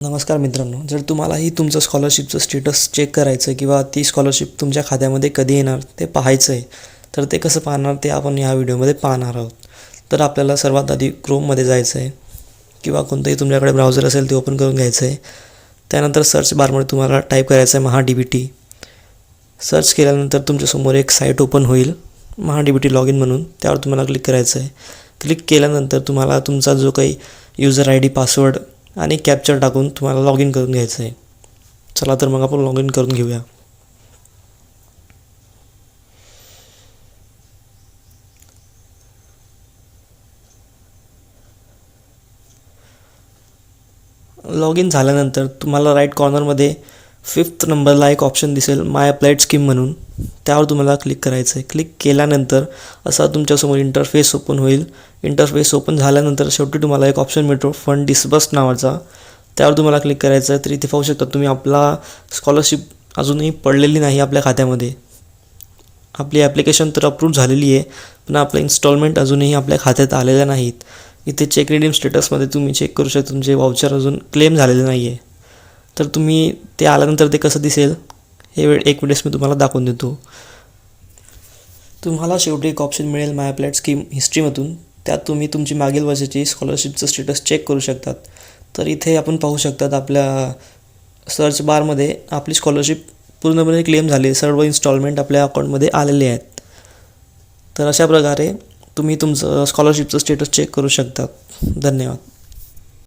नमस्कार मित्रांनो जर तुम्हालाही तुमचं स्कॉलरशिपचं स्टेटस चेक करायचं आहे किंवा ती स्कॉलरशिप तुमच्या खात्यामध्ये कधी येणार ते पाहायचं आहे तर ते कसं पाहणार ते आपण ह्या व्हिडिओमध्ये पाहणार आहोत. तर आपल्याला सर्वात आधी क्रोममध्ये जायचं आहे किंवा कोणतंही तुमच्याकडे ब्राउझर असेल ते ओपन करून घ्यायचं आहे त्यानंतर सर्च बारमध्ये तुम्हाला टाईप करायचं आहे Maha D B T search केल्यानंतर तुमच्यासमोर एक साईट ओपन होईल Maha D B T log in म्हणून त्यावर तुम्हाला क्लिक करायचं आहे क्लिक केल्यानंतर तुम्हाला तुमचा जो काही युजर आय डी पासवर्ड आणि कॅप्चर टाकून तुम्हाला लॉग इन करून घ्यायचं आहे. चला तर मग आपण लॉग इन करून घेऊया. लॉग इन झाल्यानंतर तुम्हाला राईट कॉर्नरमध्ये फिफ्थ नंबरला एक ऑप्शन दिसेल माय अप्लाइड स्कीम म्हणून. त्यावर तुम्हाला क्लिक करायचं आहे. क्लिक केल्यानंतर असा तुमच्यासमोर इंटरफेस ओपन होईल. इंटरफेस ओपन झाल्यानंतर शेवटी तुम्हाला एक ऑप्शन मिळतो फंड डिस्बर्स नावाचा. त्यावर तुम्हाला क्लिक करायचं आहे. तर इथे पाहू शकता तुम्ही आपला स्कॉलरशिप अजूनही पडलेली नाही आपल्या खात्यामध्ये. आपली ॲप्लिकेशन तर अप्रूव्ह झालेली आहे पण आपलं इन्स्टॉलमेंट अजूनही आपल्या खात्यात आलेल्या नाहीत. इथे चेक रिडीम स्टेटसमध्ये तुम्ही चेक करू शकता. तुमचे वाउचर अजून क्लेम झालेले नाही आहे तर तुम्ही ते आल्यानंतर ते कसं दिसेल हे वेळ एक वेळेस मी तुम्हाला दाखवून देतो. तुम्हाला शेवटी एक ऑप्शन मिळेल माय अप्लाइड स्कीम हिस्ट्रीमधून त्यात तुम्ही तुमची मागील वर्षाची स्कॉलरशिपचं स्टेटस चेक करू शकतात. तर इथे आपण पाहू शकतात आपल्या सर्च बारमध्ये आपली स्कॉलरशिप पूर्णपणे क्लेम झाली. सर्व इन्स्टॉलमेंट आपल्या अकाउंटमध्ये आलेले आहेत. तर अशा प्रकारे तुम्ही तुमचं स्कॉलरशिपचं स्टेटस चेक करू शकतात. धन्यवाद.